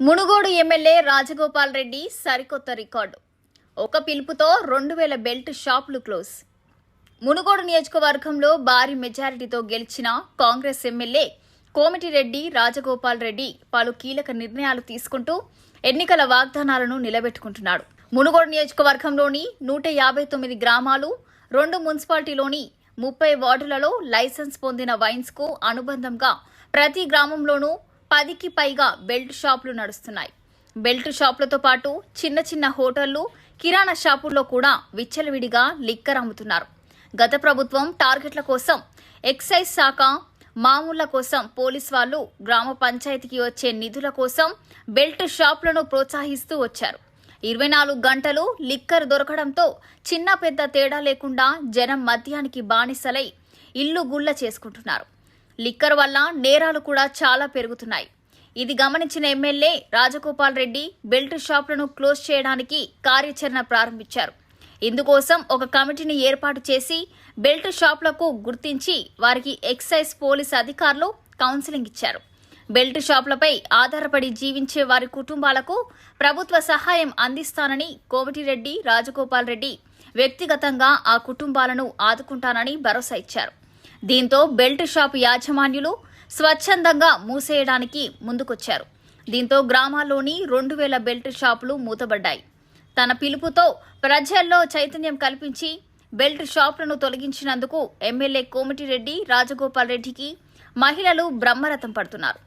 Munugode MLA Rajagopal Reddy సరికొత్త record. ఒక పిలుపుతో రెండు వేల బెల్ట్ షాపులు క్లోజ్. మునుగోడు నియోజకవర్గంలో భారీ మెజారిటీతో గెలిచిన కాంగ్రెస్ ఎమ్మెల్యే కోమిటిరెడ్డి రాజగోపాల్ రెడ్డి పలు కీలక నిర్ణయాలు తీసుకుంటూ ఎన్నికల వాగ్దానాలను నిలబెట్టుకుంటున్నాడు. మునుగోడు నియోజకవర్గంలోని నూట యాభై తొమ్మిది గ్రామాలు రెండు మున్సిపాలిటీలోని ముప్పై వార్డులలో లైసెన్స్ పొందిన వైన్స్కు అనుబంధంగా ప్రతి గ్రామంలోనూ పదికి పైగా బెల్ట్ షాపులు నడుస్తున్నాయి. బెల్ట్ షాపులతో పాటు చిన్న చిన్న హోటళ్ళు కిరాణా షాపుల్లో కూడా విచ్చలవిడిగా లిక్కర్ అమ్ముతున్నారు. గత ప్రభుత్వం టార్గెట్ల కోసం ఎక్సైజ్ శాఖ మామూళ్ళ కోసం పోలీస్ వాళ్ళు గ్రామ పంచాయతీకి వచ్చే నిధుల కోసం బెల్ట్ షాపులను ప్రోత్సహిస్తూ వచ్చారు. ఇరవై నాలుగు గంటలు లిక్కర్ దొరకడంతో చిన్న పెద్ద తేడా లేకుండా జనం మద్యానికి బానిసలై ఇల్లు గుల్ల చేసుకుంటున్నారు. లిక్కర్ వల్ల నేరాలు కూడా చాలా పెరుగుతున్నాయి. ఇది గమనించిన ఎమ్మెల్యే రాజగోపాల్ రెడ్డి బెల్ట్ షాపులను క్లోజ్ చేయడానికి కార్యాచరణ ప్రారంభించారు. ఇందుకోసం ఒక కమిటీని ఏర్పాటు చేసి బెల్ట్ షాపులకు గుర్తించి వారికి ఎక్సైజ్ పోలీస్ అధికారులు కౌన్సిలింగ్ ఇచ్చారు. బెల్ట్ షాపులపై ఆధారపడి జీవించే వారి కుటుంబాలకు ప్రభుత్వ సహాయం అందిస్తానని కోమటిరెడ్డి రాజగోపాల్ రెడ్డి వ్యక్తిగతంగా ఆ కుటుంబాలను ఆదుకుంటానని భరోసా ఇచ్చారు. దీంతో బెల్ట్ షాప్ యాజమాన్యులు స్వచ్ఛందంగా మూసేయడానికి ముందుకొచ్చారు. దీంతో గ్రామాల్లోని రెండు వేల బెల్ట్ షాపులు మూతబడ్డాయి. తన పిలుపుతో ప్రజల్లో చైతన్యం కల్పించి బెల్ట్ షాపులను తొలగించినందుకు ఎమ్మెల్యే కోమటిరెడ్డి రాజగోపాల్ రెడ్డికి మహిళలు బ్రహ్మరథం పడుతున్నారు.